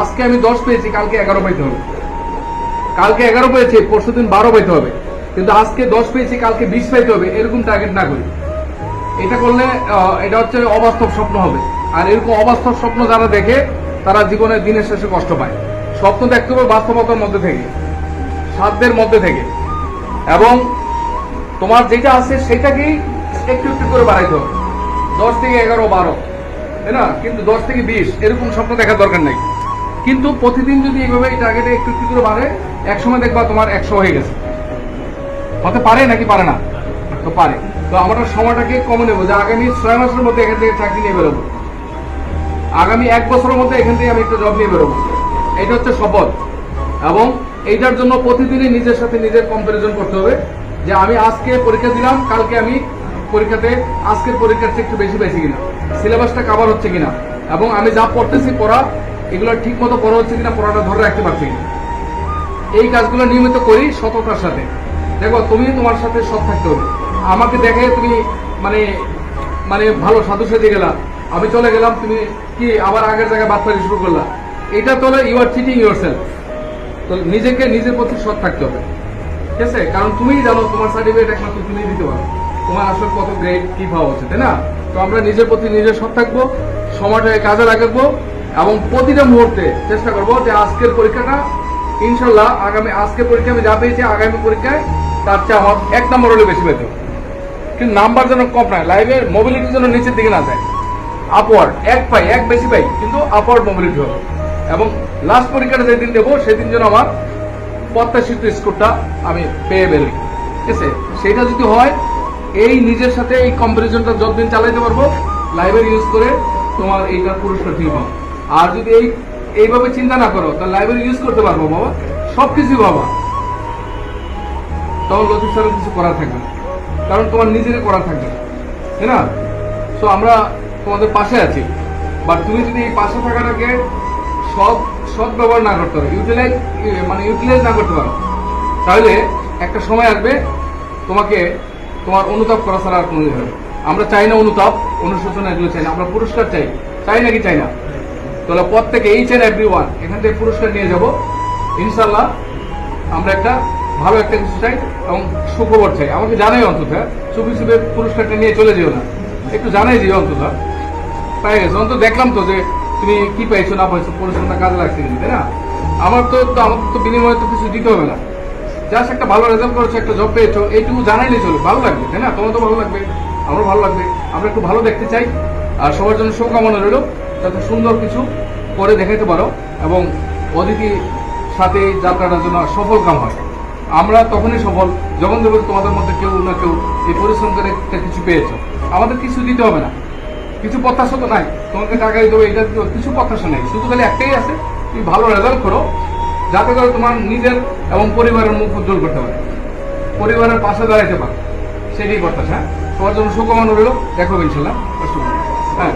আজকে আমি দশ পেয়েছি, কালকে এগারো পাইতে হবে। কালকে এগারো পেয়েছি, পরশু দিন বারো পাইতে হবে। কিন্তু আজকে দশ পেয়েছি, কালকে বিশ পাইতে হবে, এরকম টার্গেট না করি। এটা করলে এটা হচ্ছে অবাস্তব স্বপ্ন হবে। আর এরকম অবাস্তব স্বপ্ন যারা দেখে, তারা জীবনের দিনের শেষে কষ্ট পায়। স্বপ্ন দেখতে হবে বাস্তবতার মধ্যে থেকে, সাধ্যের মধ্যে থেকে। এবং তোমার যেটা আছে, সেটাকেই একটু একটু করে বাড়াইতে হবে। দশ থেকে এগারো, বারো। তাই না, কিন্তু দশ থেকে বিশ, এরকম স্বপ্ন দেখার দরকার নাই। কিন্তু প্রতিদিন যদি এইভাবে এই টার্গেটে একটু একটু করে বাড়ে, একসময় দেখবা তোমার একশো হয়ে গেছে। হতে পারে নাকি পারে না? তো পারে। তো আমরা সময়টাকে কমে নেব, যে আগামী ছয় মাসের মধ্যে এখান থেকে চাকরি নিয়ে বেরোবো। আগামী এক বছরের মধ্যে এখান থেকে আমি একটা জব নিয়ে বেরোবো। এটা হচ্ছে শপথ। এবং এইটার জন্য প্রতিদিনই নিজের সাথে নিজের কম্পারিজন করতে হবে, যে আমি আজকে পরীক্ষা দিলাম, কালকে আমি পরীক্ষাতে, আজকের পরীক্ষার চেয়ে একটু বেশি পেয়েছি কিনা। সিলেবাসটা কাভার হচ্ছে কিনা? এবং আমি যা পড়তেছি পড়া, এগুলো ঠিক মতো পড়া হচ্ছে কিনা, পড়াটা ধরে রাখতে পারছি এই কাজগুলো নিয়মিত করি সততার সাথে। দেখো তুমি তোমার সাথে সৎ থাকতে হবে। আমাকে দেখে তুমি মানে মানে ভালো সাধু সেজে গেলা। আমি চলে গেলাম, তুমি কি আবার আগের জায়গায় বাদ পারি শুরু করলা? এটা তোলে you are cheating yourself তো নিজেকে নিজের প্রতি সৎ থাকতে হবে। ঠিক আছে? কারণ তুমিই জানো, তোমার সার্টিফিকেট একমাত্র তুমি দিতে পারো। তোমার আসলে কত গ্রেড কি ভাব আছে, তাই না? তো আমরা নিজের প্রতি নিজে সৎ থাকব সময়টাকে কাজে লাগাবো এবং প্রতিটা মুহূর্তে চেষ্টা করব যে আজকের পরীক্ষাটা, ইনশাল্লাহ আগামী আজকের পরীক্ষা আমি যা পেয়েছি আগামী পরীক্ষায় তার চেয়ে আমার এক নম্বর হলে বেশি পেতে। কিন্তু নাম্বার যেন কম নয় লাইভের মোবিলিটি যেন নিচের দিকে না যায়। আপওয়ার্ড এক পাই, এক বেশি পাই, কিন্তু আপওয়ার্ড মোবিলিটি হবে। এবং লাস্ট পরীক্ষাটা যেদিন দেবো, সেদিন যেন আমার প্রত্যাশিত স্কোরটা আমি পেয়ে বেরোই। ঠিক আছে? সেটা যদি হয় এই নিজের সাথে এই কম্পারিজনটা যতদিন চালাইতে পারব লাইব্রেরি ইউজ করে তোমার এইটা পুরস্কার ঠিক পাবো আর যদি এই, এইভাবে চিন্তা না করো, তাহলে লাইব্রেরি ইউজ করতে পারব বাবা। সব কিছুই বাবা। তখন লতিফ স্যারের কিছু করার থাকবে কারণ তোমার নিজেরই করার থাকবে। তাই না? সো আমরা তোমাদের পাশে আছি। বাট তুমি যদি এই পাশে থাকাটাকে সব সৎ ব্যবহার না করতে পারো ইউটিলাইজ মানে ইউটিলাইজ না করতে পারো, তাহলে একটা সময় আসবে তোমাকে তোমার অনুতাপ করা ছাড়া আর কোনো আমরা চাই না অনুতাপ, অনুশোচনা এগুলো চাই না। আমরা পুরস্কার চাই। চাই নাকি চাই না? তাহলে প্রত্যেকে এইচ এন্ড এভরি ওয়ান এখান থেকে পুরস্কার নিয়ে যাব। ইনশাল্লাহ আমরা একটা ভালো একটা কিছু চাই এবং সুখবর চাই। আমাকে জানাই অন্তত হ্যাঁ? চুপি চুপে পুরস্কারটা নিয়ে চলে যেও না। একটু জানাই যেও অন্তত। পাই গেছে। অন্তত দেখলাম তো যে তুমি কি পাইছো, না পাইছো, পড়াশোনাটা কাজে লাগছে কিন্তু তাই না? আমার তো আমার তো বিনিময়ে তো কিছু দিতে হবে না। জাস্ট একটা ভালো রেজাল্ট করেছ, একটা জব পেয়েছ, এইটুকু জানাইলে চলো ভালো লাগবে, তাই না? তোমার তো ভালো লাগবে, আমারও ভালো লাগবে। আমরা একটু ভালো দেখতে চাই, আর সবার জন্য শুভকামনা রইল। যাতে সুন্দর কিছু করে দেখাইতে পারো, এবং অদিতি সাথে যাত্রাটার জন্য সফল কাম হয়। আমরা তখনই সফল, যখন দেখব তোমাদের মধ্যে কেউ না কেউ এই পরিশ্রম করে একটা কিছু পেয়েছ। আমাদের কিছু দিতে হবে না। কিছু প্রত্যাশা তো নাই। তোমাকে টাকা দিতে হবে এটা কিছু প্রত্যাশা নেই। শুধু খালি একটাই আছে, তুমি ভালো রেজাল্ট করো যাতে করে তোমার নিজের এবং পরিবারের মুখ উজ্জ্বল করতে পারে। পরিবারের পাশে দাঁড়াইতে পারে। সেটাই কথা হ্যাঁ? তোমার জন্য শুভকামনা রইল। দেখো ইনশাল্লাহ। হ্যাঁ।